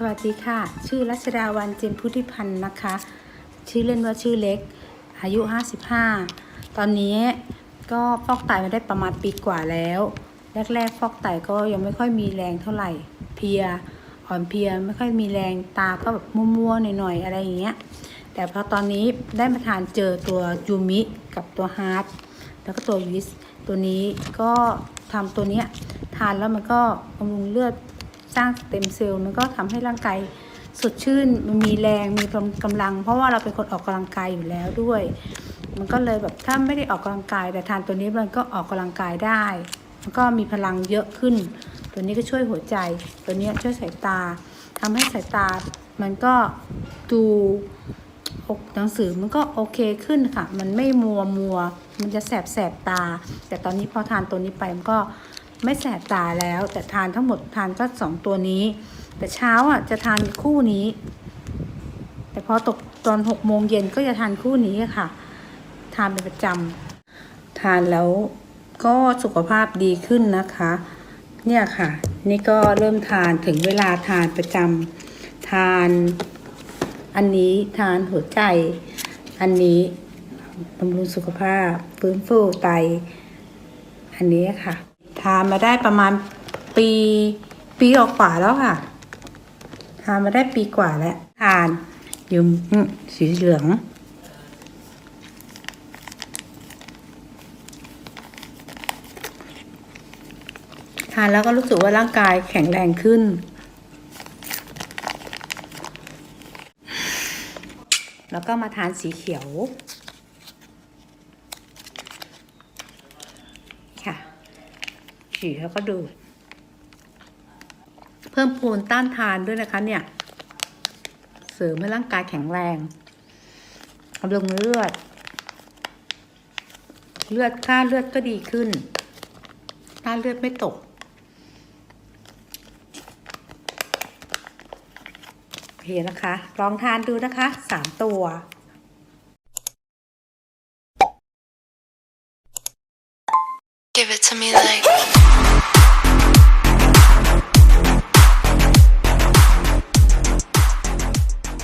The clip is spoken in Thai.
สวัสดีค่ะ ชื่อรัชดาวันเจมพุทธิพันธ์นะคะ ชื่อเล่นว่าชื่อเล็ก อายุ 55 ตอนนี้ก็ฟอกไตมาได้ประมาณปีกว่าแล้ว แรกๆ ฟอกไตก็ยังไม่ค่อยมีแรงเท่าไหร่ เพีย อ่อนเพียไม่ค่อยมีแรง ตาก็แบบมัวๆหน่อยๆ อะไรอย่างเงี้ย แต่พอตอนนี้ได้มาทานเจอตัวยูมิกับตัวฮาร์ดแล้วก็ตัววิส ตัวนี้ก็ทำตัวเนี้ยทานแล้วมันก็บำรุงเลือด สร้างสเต็มเซลล์มันก็ทำให้ร่างกายสดชื่นมันมีแรงมีกำลัง เพราะว่าเราเป็นคนออกกำลังกายอยู่แล้วด้วย มันก็เลยแบบถ้าไม่ได้ออกกำลังกาย แต่ทานตัวนี้มันก็ออกกำลังกายได้ มันก็มีพลังเยอะขึ้น ตัวนี้ก็ช่วยหัวใจ ตัวนี้ช่วยสายตาทำให้สายตามันก็ดูอกหนังสือมันก็โอเคขึ้นค่ะ มันไม่มัวมัว มันจะแสบแสบตา แต่ตอนนี้พอทานตัวนี้ไปมันก็ ไม่แสบตาแล้ว แต่ทานทั้งหมดทานก็สองตัวนี้ แต่เช้าอะจะทานคู่นี้ แต่พอตกตอนหกโมงเย็นก็จะทานคู่นี้ค่ะ ทานเป็นประจำทานแล้วก็สุขภาพดีขึ้นนะคะ เนี่ยค่ะ นี่ก็เริ่มทานถึงเวลาทานประจำทานอันนี้ทานหัวใจ อันนี้บำรุงสุขภาพฟื้นฟูไตอันนี้ค่ะ ทานมาได้ประมาณปีปีออกกว่าแล้วค่ะ ทานมาได้ปีกว่าแล้ว ทานยืมสีเหลืองทานแล้วก็รู้สึกว่าร่างกายแข็งแรงขึ้น แล้วก็มาทานสีเขียว ค่ะ ฉีแล้วก็ดูดเพิ่มภูมิต้านทานด้วยนะคะเนี่ย เสริมให้ร่างกายแข็งแรงบำรุงเลือด เลือดค่าเลือดก็ดีขึ้นค่าเลือดไม่ตก โอเคนะคะ ลองทานดูนะคะ สามตัว